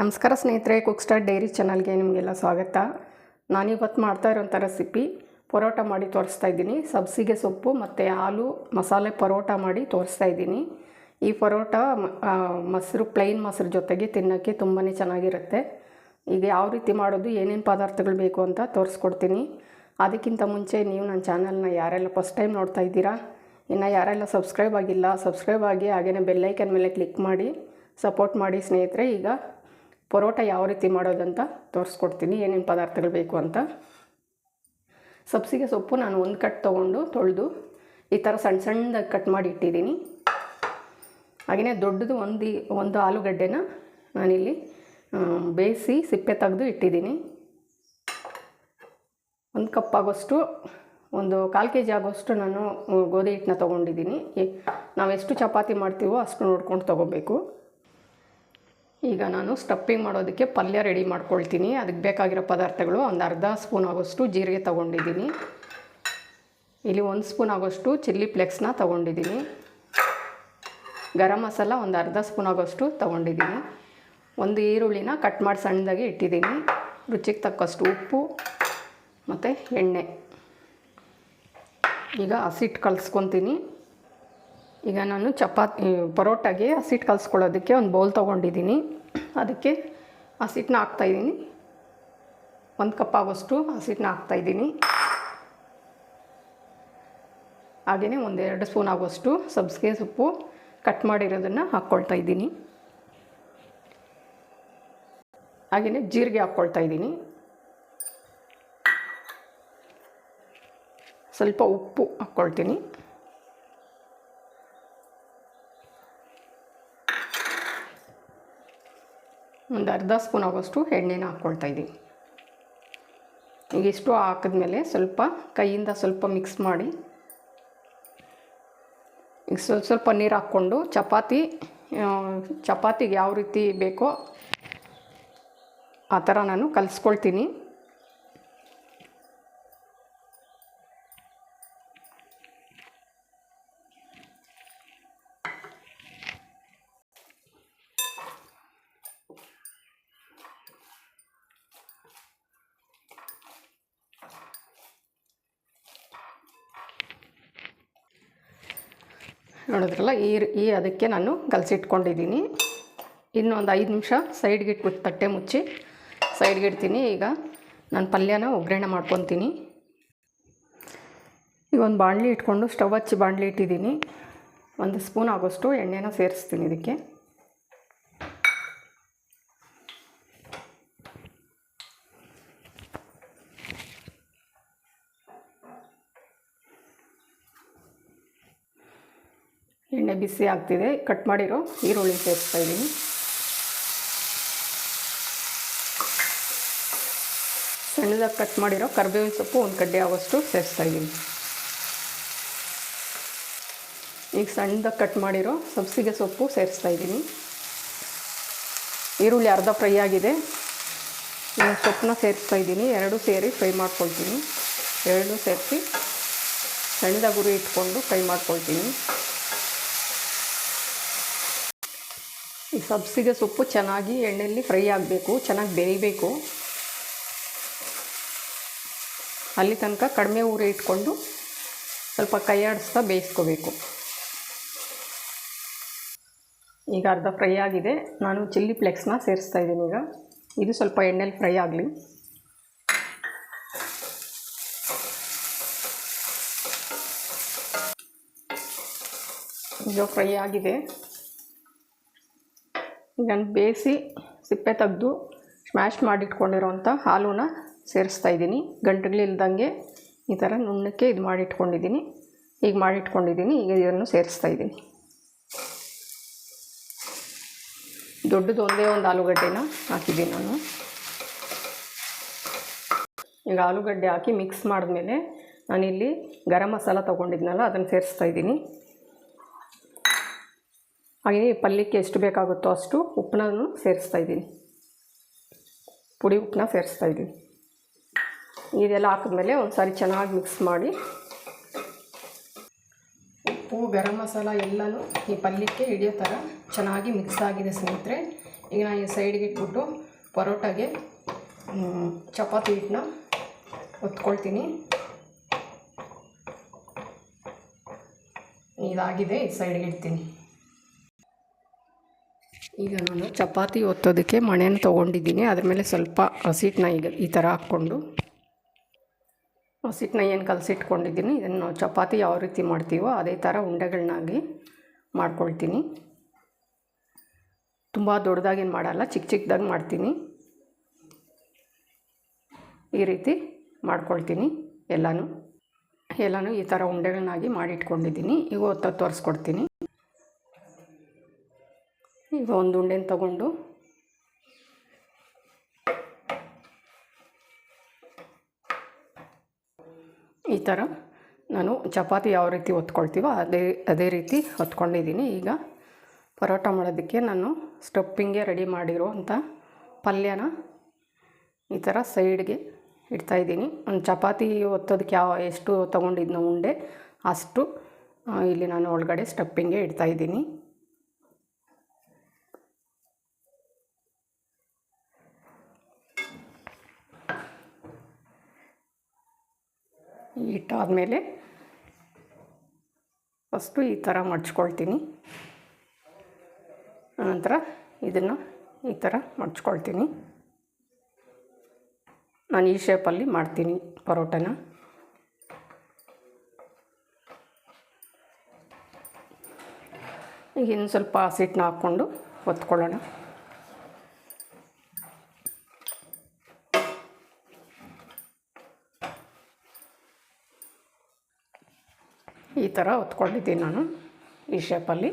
ನಮಸ್ಕಾರ ಸ್ನೇಹಿತರೆ ಕುಕ್ಸ್ಟಾರ್ ಡೈರಿ ಚಾನಲ್ಗೆ ನಿಮಗೆಲ್ಲ ಸ್ವಾಗತ. ನಾನಿವತ್ತು ಮಾಡ್ತಾ ಇರೋಂಥ ರೆಸಿಪಿ ಪರೋಟ ಮಾಡಿ ತೋರಿಸ್ತಾ ಇದ್ದೀನಿ. ಸಬ್ಸಿಗೆ ಸೊಪ್ಪು ಮತ್ತು ಹಾಲು, ಮಸಾಲೆ ಪರೋಟ ಮಾಡಿ ತೋರಿಸ್ತಾ ಇದ್ದೀನಿ. ಈ ಪರೋಟ ಮೊಸರು ಪ್ಲೈನ್ ಮೊಸರು ಜೊತೆಗೆ ತಿನ್ನೋಕ್ಕೆ ತುಂಬಾ ಚೆನ್ನಾಗಿರುತ್ತೆ. ಈಗ ಯಾವ ರೀತಿ ಮಾಡೋದು, ಏನೇನು ಪದಾರ್ಥಗಳು ಬೇಕು ಅಂತ ತೋರಿಸ್ಕೊಡ್ತೀನಿ. ಅದಕ್ಕಿಂತ ಮುಂಚೆ ನೀವು ನನ್ನ ಚಾನಲ್ನ ಯಾರೆಲ್ಲ ಫಸ್ಟ್ ಟೈಮ್ ನೋಡ್ತಾ ಇದ್ದೀರಾ, ಇನ್ನು ಯಾರೆಲ್ಲ ಸಬ್ಸ್ಕ್ರೈಬ್ ಆಗಿಲ್ಲ ಸಬ್ಸ್ಕ್ರೈಬ್ ಆಗಿ ಹಾಗೆಯೇ ಬೆಲ್ಲೈಕನ್ ಮೇಲೆ ಕ್ಲಿಕ್ ಮಾಡಿ ಸಪೋರ್ಟ್ ಮಾಡಿ ಸ್ನೇಹಿತರೆ. ಈಗ ಪರೋಟ ಯಾವ ರೀತಿ ಮಾಡೋದಂತ ತೋರಿಸ್ಕೊಡ್ತೀನಿ, ಏನೇನು ಪದಾರ್ಥಗಳು ಬೇಕು ಅಂತ. ಸಬ್ಸಿಗೆ ಸೊಪ್ಪು ನಾನು ಒಂದು ಕಟ್ ತೊಗೊಂಡು ತೊಳೆದು ಈ ಥರ ಸಣ್ಣ ಸಣ್ಣದಾಗಿ ಕಟ್ ಮಾಡಿ ಇಟ್ಟಿದ್ದೀನಿ. ಹಾಗೆಯೇ ದೊಡ್ಡದು ಒಂದು ಒಂದು ಆಲೂಗಡ್ಡೆನ ನಾನಿಲ್ಲಿ ಬೇಯಿಸಿ ಸಿಪ್ಪೆ ತೆಗೆದು ಇಟ್ಟಿದ್ದೀನಿ. ಒಂದು ಕಪ್ ಆಗೋಷ್ಟು, ಒಂದು ಕಾಲು ಕೆ ಜಿ ಆಗೋಷ್ಟು ನಾನು ಗೋಧಿ ಹಿಟ್ಟನ್ನ ತೊಗೊಂಡಿದ್ದೀನಿ. ನಾವು ಎಷ್ಟು ಚಪಾತಿ ಮಾಡ್ತೀವೋ ಅಷ್ಟು ನೋಡ್ಕೊಂಡು ತೊಗೋಬೇಕು. ಈಗ ನಾನು ಸ್ಟಪ್ಪಿಂಗ್ ಮಾಡೋದಕ್ಕೆ ಪಲ್ಯ ರೆಡಿ ಮಾಡ್ಕೊಳ್ತೀನಿ. ಅದಕ್ಕೆ ಬೇಕಾಗಿರೋ ಪದಾರ್ಥಗಳು ಒಂದು ಅರ್ಧ ಸ್ಪೂನ್ ಆಗೋಷ್ಟು ಜೀರಿಗೆ ತೊಗೊಂಡಿದ್ದೀನಿ. ಇಲ್ಲಿ ಒಂದು ಸ್ಪೂನ್ ಆಗೋಷ್ಟು ಚಿಲ್ಲಿ ಫ್ಲೆಕ್ಸ್ನ ತೊಗೊಂಡಿದ್ದೀನಿ. ಗರಂ ಮಸಾಲ ಒಂದು ಅರ್ಧ ಸ್ಪೂನ್ ಆಗೋಷ್ಟು ತೊಗೊಂಡಿದ್ದೀನಿ. ಒಂದು ಈರುಳ್ಳಿನ ಕಟ್ ಮಾಡಿ ಸಣ್ಣದಾಗಿ ಇಟ್ಟಿದ್ದೀನಿ. ರುಚಿಗೆ ತಕ್ಕಷ್ಟು ಉಪ್ಪು ಮತ್ತು ಎಣ್ಣೆ. ಈಗ ಹಸಿಟ್ಟು ಕಲಿಸ್ಕೊತೀನಿ. ಈಗ ನಾನು ಚಪಾತಿ, ಪರೋಟಾಗೆ ಹಸಿಟ್ಟು ಕಲಿಸ್ಕೊಳ್ಳೋದಕ್ಕೆ ಒಂದು ಬೌಲ್ ತೊಗೊಂಡಿದ್ದೀನಿ ಅದಕ್ಕೆ ಹಸಿಟ್ಟನ್ನ ಹಾಕ್ತಾಯಿದ್ದೀನಿ ಒಂದು ಕಪ್ ಆಗೋಷ್ಟು ಹಸಿಟ್ಟನ್ನ ಹಾಕ್ತಾಯಿದ್ದೀನಿ ಹಾಗೆಯೇ ಒಂದೆರಡು ಸ್ಪೂನ್ ಆಗೋಷ್ಟು ಸಬ್ಸಿಗೆ ಸೊಪ್ಪು ಕಟ್ ಮಾಡಿರೋದನ್ನು ಹಾಕ್ಕೊಳ್ತಾ ಇದ್ದೀನಿ ಹಾಗೆಯೇ ಜೀರಿಗೆ ಹಾಕ್ಕೊಳ್ತಾ ಇದ್ದೀನಿ ಸ್ವಲ್ಪ ಉಪ್ಪು ಹಾಕ್ಕೊಳ್ತೀನಿ. ಒಂದು ಅರ್ಧ ಸ್ಪೂನ್ ಆಗೋಷ್ಟು ಎಣ್ಣೆನ ಹಾಕ್ಕೊಳ್ತಾ ಇದ್ದೀನಿ. ಈಗ ಇಷ್ಟು ಹಾಕಿದ್ಮೇಲೆ ಸ್ವಲ್ಪ ಕೈಯಿಂದ ಸ್ವಲ್ಪ ಮಿಕ್ಸ್ ಮಾಡಿ, ಈಗ ಸ್ವಲ್ಪ ಸ್ವಲ್ಪ ನೀರು ಹಾಕ್ಕೊಂಡು ಚಪಾತಿ ಚಪಾತಿಗೆ ಯಾವ ರೀತಿ ಬೇಕೋ ಆ ಥರ ನಾನು ಕಲಿಸ್ಕೊಳ್ತೀನಿ. ನೋಡಿದ್ರಲ್ಲ, ಈ ಈ ಅದಕ್ಕೆ ನಾನು ಕಲಸಿಟ್ಕೊಂಡಿದ್ದೀನಿ. ಇನ್ನೊಂದು ಐದು ನಿಮಿಷ ಸೈಡ್ಗೆ ಇಟ್ಬಿಟ್ಟು ತಟ್ಟೆ ಮುಚ್ಚಿ ಸೈಡ್ಗೆ ಇಡ್ತೀನಿ. ಈಗ ನಾನು ಪಲ್ಯನ ಒಗ್ಗರಣೆ ಮಾಡ್ಕೊತೀನಿ. ಈಗ ಒಂದು ಬಾಣಲಿ ಇಟ್ಕೊಂಡು ಸ್ಟವ್ ಹಚ್ಚಿ ಬಾಣಲಿ ಇಟ್ಟಿದ್ದೀನಿ. ಒಂದು ಸ್ಪೂನ್ ಆಗೋಷ್ಟು ಎಣ್ಣೆನ ಸೇರಿಸ್ತೀನಿ ಇದಕ್ಕೆ. ಎಣ್ಣೆ ಬಿಸಿ ಆಗ್ತಿದೆ. ಕಟ್ ಮಾಡಿರೋ ಈರುಳ್ಳಿ ಸೇರಿಸ್ತಾ ಇದ್ದೀನಿ. ಸಣ್ಣದಾಗಿ ಕಟ್ ಮಾಡಿರೋ ಕರ್ಬೇವಿನ ಸೊಪ್ಪು ಒಂದು ಕಡ್ಡೆ ಆಗೋಷ್ಟು ಸೇರಿಸ್ತಾ ಇದ್ದೀನಿ. ಈಗ ಸಣ್ಣದಾಗಿ ಕಟ್ ಮಾಡಿರೋ ಸಬ್ಸಿಗೆ ಸೊಪ್ಪು ಸೇರಿಸ್ತಾ ಇದ್ದೀನಿ. ಈರುಳ್ಳಿ ಅರ್ಧ ಫ್ರೈ ಆಗಿದೆ. ಈಗ ಸೊಪ್ಪನ್ನ ಸೇರಿಸ್ತಾ ಇದ್ದೀನಿ. ಎರಡು ಸೇರಿ ಫ್ರೈ ಮಾಡ್ಕೊಳ್ತೀನಿ. ಎರಡು ಸೇರಿಸಿ ಸಣ್ಣದಾಗಿ ಉರಿ ಇಟ್ಕೊಂಡು ಫ್ರೈ ಮಾಡ್ಕೊಳ್ತೀನಿ. ಈ ಸಬ್ಸಿಗೆ ಸೊಪ್ಪು ಚೆನ್ನಾಗಿ ಎಣ್ಣೆಯಲ್ಲಿ ಫ್ರೈ ಆಗಬೇಕು, ಚೆನ್ನಾಗಿ ಬೇಯಬೇಕು. ಅಲ್ಲಿ ತನಕ ಕಡಿಮೆ ಊರೆ ಇಟ್ಕೊಂಡು ಸ್ವಲ್ಪ ಕೈಯಾಡಿಸ್ತಾ ಬೇಯಿಸ್ಕೋಬೇಕು. ಈಗ ಅರ್ಧ ಫ್ರೈ ಆಗಿದೆ. ನಾನು ಚಿಲ್ಲಿ ಫ್ಲೆಕ್ಸ್ನ ಸೇರಿಸ್ತಾ ಇದ್ದೀನಿ ಈಗ. ಇದು ಸ್ವಲ್ಪ ಎಣ್ಣೆಲಿ ಫ್ರೈ ಆಗಲಿ. ಇದು ಫ್ರೈ ಆಗಿದೆ. ಈಗ ನಾನು ಬೇಯಿಸಿ ಸಿಪ್ಪೆ ತೆಗೆದು ಸ್ಮ್ಯಾಶ್ ಮಾಡಿಟ್ಕೊಂಡಿರೋಂಥ ಹಾಲುನ ಸೇರಿಸ್ತಾ ಇದ್ದೀನಿ. ಗಂಟುಗಳಿಲ್ದಂಗೆ ಈ ಥರ ನುಣ್ಣಕ್ಕೆ ಇದು ಮಾಡಿಟ್ಕೊಂಡಿದ್ದೀನಿ. ಈಗ ಮಾಡಿಟ್ಕೊಂಡಿದ್ದೀನಿ, ಈಗ ಇದನ್ನು ಸೇರಿಸ್ತಾ ಇದ್ದೀನಿ. ದೊಡ್ಡದು ಒಂದೇ ಒಂದು ಆಲೂಗಡ್ಡೆನ ಹಾಕಿದ್ದೀನಿ ನಾನು. ಈಗ ಆಲೂಗಡ್ಡೆ ಹಾಕಿ ಮಿಕ್ಸ್ ಮಾಡಿದ್ಮೇಲೆ ನಾನಿಲ್ಲಿ ಗರಂ ಮಸಾಲ ತೊಗೊಂಡಿದ್ನಲ್ಲ, ಅದನ್ನು ಸೇರಿಸ್ತಾ ಇದ್ದೀನಿ. ಹಾಗೆಯೇ ಪಲ್ಯಕ್ಕೆ ಎಷ್ಟು ಬೇಕಾಗುತ್ತೋ ಅಷ್ಟು ಉಪ್ಪನ್ನ ಸೇರಿಸ್ತಾ ಇದ್ದೀನಿ. ಪುಡಿ ಉಪ್ಪನ್ನ ಸೇರಿಸ್ತಾ ಇದ್ದೀನಿ. ಇದೆಲ್ಲ ಹಾಕಿದ್ಮೇಲೆ ಒಂದು ಸಾರಿ ಚೆನ್ನಾಗಿ ಮಿಕ್ಸ್ ಮಾಡಿ. ಉಪ್ಪು, ಗರಂ ಮಸಾಲ ಎಲ್ಲನೂ ಈ ಪಲ್ಯಕ್ಕೆ ಹಿಡಿಯೋ ಥರ ಚೆನ್ನಾಗಿ ಮಿಕ್ಸ್ ಆಗಿದೆ ಸ್ನೇಹಿತರೆ. ಈಗ ನಾನು ಈ ಸೈಡ್ಗೆ ಇಟ್ಬಿಟ್ಟು ಪರೋಟಾಗೆ ಚಪಾತಿ ಹಿಟ್ಟನ್ನ ಹೊತ್ಕೊಳ್ತೀನಿ. ಇದಾಗಿದೆ, ಈ ಸೈಡ್ಗೆ ಇಡ್ತೀನಿ. ಈಗ ನಾನು ಚಪಾತಿ ಒತ್ತೋದಕ್ಕೆ ಮಣೆನ ತೊಗೊಂಡಿದ್ದೀನಿ. ಅದ್ರ ಮೇಲೆ ಸ್ವಲ್ಪ ಹಸಿಟ್ಟನ್ನ ಈಗ ಈ ಥರ ಹಾಕ್ಕೊಂಡು ಹಸಿಟ್ಟನ್ನ ಏನು ಕಲಸಿಟ್ಕೊಂಡಿದ್ದೀನಿ. ಇದನ್ನು ಚಪಾತಿ ಯಾವ ರೀತಿ ಮಾಡ್ತೀವೋ ಅದೇ ಥರ ಉಂಡೆಗಳನ್ನಾಗಿ ಮಾಡ್ಕೊಳ್ತೀನಿ. ತುಂಬ ದೊಡ್ಡದಾಗೇನು ಮಾಡಲ್ಲ ಚಿಕ್ಕ ಚಿಕ್ಕದಾಗಿ ಮಾಡ್ತೀನಿ. ಈ ರೀತಿ ಮಾಡ್ಕೊಳ್ತೀನಿ ಎಲ್ಲನೂ. ಎಲ್ಲನೂ ಈ ಥರ ಉಂಡೆಗಳನ್ನಾಗಿ ಮಾಡಿಟ್ಕೊಂಡಿದ್ದೀನಿ. ಈಗ ಒತ್ತ ತೋರಿಸ್ಕೊಡ್ತೀನಿ. ಈಗ ಒಂದು ಉಂಡೆನ ತಗೊಂಡು. ಈ ಥರ ನಾನು ಚಪಾತಿ ಯಾವ ರೀತಿ ಹೊತ್ಕೊಳ್ತೀವೋ ಅದೇ ಅದೇ ರೀತಿ ಹೊತ್ಕೊಂಡಿದ್ದೀನಿ. ಈಗ ಪರೋಟ ಮಾಡೋದಕ್ಕೆ ನಾನು ಸ್ಟಪ್ಪಿಂಗೆ ರೆಡಿ ಮಾಡಿರುವಂಥ ಪಲ್ಯನ ಈ ಥರ ಸೈಡ್ಗೆ ಇಡ್ತಾಯಿದ್ದೀನಿ ಒಂದು ಚಪಾತಿ ಒತ್ತೋದಕ್ಕೆ ಯಾವ, ಎಷ್ಟು ತೊಗೊಂಡಿದ್ನೋ ಉಂಡೆ ಅಷ್ಟು ಇಲ್ಲಿ ನಾನು ಒಳಗಡೆ ಸ್ಟಪ್ಪಿಂಗೆ ಇಡ್ತಾಯಿದ್ದೀನಿ ಇಟ್ಟಾದಮೇಲೆ ಫಸ್ಟು ಈ ಥರ ಮಡ್ಚ್ಕೊಳ್ತೀನಿ. ನಂತರ ಇದನ್ನು ಈ ಥರ ಮಡ್ಚ್ಕೊಳ್ತೀನಿ. ನಾನು ಈ ಶೇಪಲ್ಲಿ ಮಾಡ್ತೀನಿ ಪರೋಟನ. ಈಗ ಇನ್ನು ಸ್ವಲ್ಪ ಹಸಿಟ್ಟನ್ನ ಹಾಕ್ಕೊಂಡು ಒತ್ಕೊಳ್ಳೋಣ ಥರ ಹೊತ್ಕೊಂಡಿದ್ದೀನಿ ನಾನು ಈ ಶೇಪಲ್ಲಿ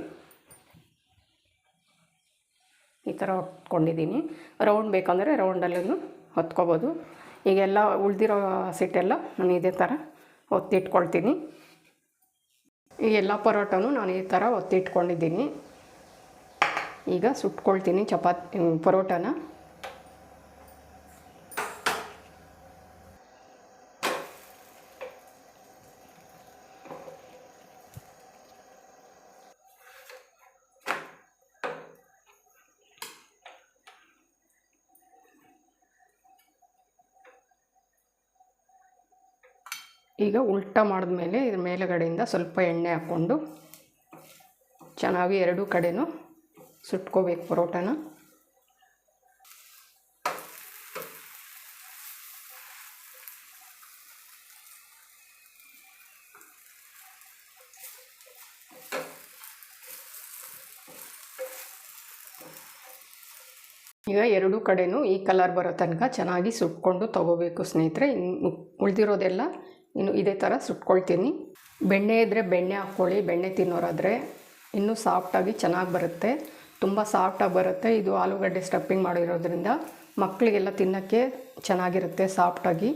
ಈ ಥರ ಹೊತ್ಕೊಂಡಿದ್ದೀನಿ. ರೌಂಡ್ ಬೇಕಂದರೆ ರೌಂಡಲ್ಲೂ ಹೊತ್ಕೋಬೋದು. ಈಗೆಲ್ಲ ಉಳಿದಿರೋ ಸಿಟ್ಟೆಲ್ಲ ನಾನು ಇದೇ ಥರ ಒತ್ತಿಟ್ಕೊಳ್ತೀನಿ. ಈ ಎಲ್ಲ ಪರೋಟನೂ ನಾನು ಈ ಥರ ಒತ್ತಿಟ್ಕೊಂಡಿದ್ದೀನಿ. ಈಗ ಸುಟ್ಕೊಳ್ತೀನಿ ಚಪಾತಿ ಪರೋಟನ. ಈಗ ಉಲ್ಟಾ ಮಾಡಿದ್ಮೇಲೆ ಇದ್ರ ಮೇಲುಗಡೆಯಿಂದ ಸ್ವಲ್ಪ ಎಣ್ಣೆ ಹಾಕ್ಕೊಂಡು ಚೆನ್ನಾಗಿ ಎರಡೂ ಕಡೆಯೂ ಸುಟ್ಕೋಬೇಕು ಪರೋಟನ. ಈಗ ಎರಡೂ ಕಡೆಯೂ ಈ ಕಲರ್ ಬರೋ ತನಕ ಚೆನ್ನಾಗಿ ಸುಟ್ಕೊಂಡು ತೊಗೋಬೇಕು ಸ್ನೇಹಿತರೆ. ಉಳಿದಿರೋದೆಲ್ಲ ಇನ್ನು ಇದೇ ಥರ ಸುಟ್ಕೊಳ್ತೀನಿ. ಬೆಣ್ಣೆ ಇದ್ದರೆ ಬೆಣ್ಣೆ ಹಾಕ್ಕೊಳ್ಳಿ, ಬೆಣ್ಣೆ ತಿನ್ನೋರಾದರೆ ಇನ್ನೂ ಸಾಫ್ಟಾಗಿ ಚೆನ್ನಾಗಿ ಬರುತ್ತೆ. ತುಂಬ ಸಾಫ್ಟಾಗಿ ಬರುತ್ತೆ. ಇದು ಆಲೂಗಡ್ಡೆ ಸ್ಟಫಿಂಗ್ ಮಾಡಿರೋದ್ರಿಂದ ಮಕ್ಕಳಿಗೆಲ್ಲ ತಿನ್ನೋಕ್ಕೆ ಚೆನ್ನಾಗಿರುತ್ತೆ ಸಾಫ್ಟಾಗಿ.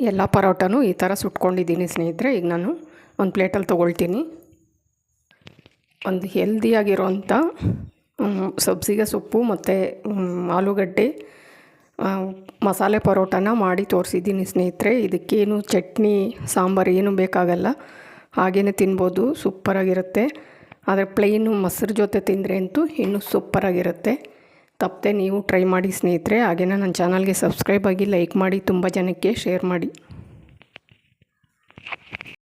ಎಲ್ಲ ಪರೋಟನೂ ಈ ಥರ ಸುಟ್ಕೊಂಡಿದ್ದೀನಿ ಸ್ನೇಹಿತರೆ. ಈಗ ನಾನು ಒಂದು ಪ್ಲೇಟಲ್ಲಿ ತೊಗೊಳ್ತೀನಿ. ಒಂದು ಹೆಲ್ದಿಯಾಗಿರೋಂಥ ಸಬ್ಸಿಗೆ ಸೊಪ್ಪು ಮತ್ತು ಆಲೂಗಡ್ಡೆ. ಮಸಾಲೆ ಪರೋಟನ ಮಾಡಿ ತೋರಿಸಿದ್ದೀನಿ ಸ್ನೇಹಿತರೆ. ಇದಕ್ಕೇನು ಚಟ್ನಿ, ಸಾಂಬಾರು ಏನು ಬೇಕಾಗಲ್ಲ. ಹಾಗೇ ತಿನ್ಬೋದು, ಸೂಪರಾಗಿರುತ್ತೆ. ಆದರೆ ಪ್ಲೇನು ಮೊಸರು ಜೊತೆ ತಿಂದರೆ ಅಂತೂ ಇನ್ನೂ ಸೂಪರಾಗಿರುತ್ತೆ. ತಪ್ಪದೆ ನೀವು ಟ್ರೈ ಮಾಡಿ ಸ್ನೇಹಿತರೆ. ಹಾಗೇ ನನ್ನ ಚಾನಲ್ಗೆ ಸಬ್ಸ್ಕ್ರೈಬ್ ಆಗಿ ಲೈಕ್ ಮಾಡಿ, ತುಂಬ ಜನಕ್ಕೆ ಶೇರ್ ಮಾಡಿ.